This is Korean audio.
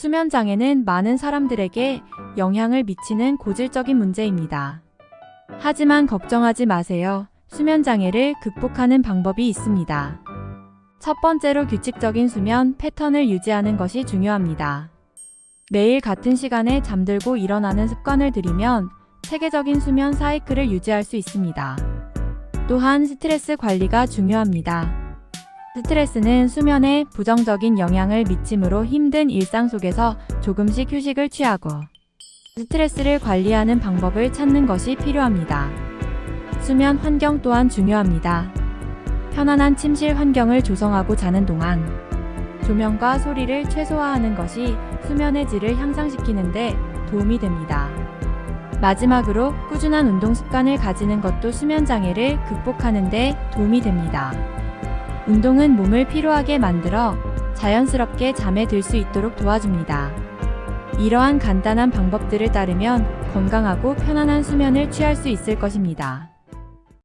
수면 장애는 많은 사람들에게 영향을 미치는 고질적인 문제입니다. 하지만 걱정하지 마세요. 수면 장애를 극복하는 방법이 있습니다. 첫 번째로 규칙적인 수면 패턴을 유지하는 것이 중요합니다. 매일 같은 시간에 잠들고 일어나는 습관을 들이면 체계적인 수면 사이클을 유지할 수 있습니다. 또한 스트레스 관리가 중요합니다. 스트레스는 수면에 부정적인 영향을 미치므로 힘든 일상 속에서 조금씩 휴식을 취하고 스트레스를 관리하는 방법을 찾는 것이 필요합니다. 수면 환경 또한 중요합니다. 편안한 침실 환경을 조성하고 자는 동안 조명과 소리를 최소화하는 것이 수면의 질을 향상시키는데 도움이 됩니다. 마지막으로 꾸준한 운동 습관을 가지는 것도 수면 장애를 극복하는 데 도움이 됩니다. 운동은 몸을 피로하게 만들어 자연스럽게 잠에 들 수 있도록 도와줍니다. 이러한 간단한 방법들을 따르면 건강하고 편안한 수면을 취할 수 있을 것입니다.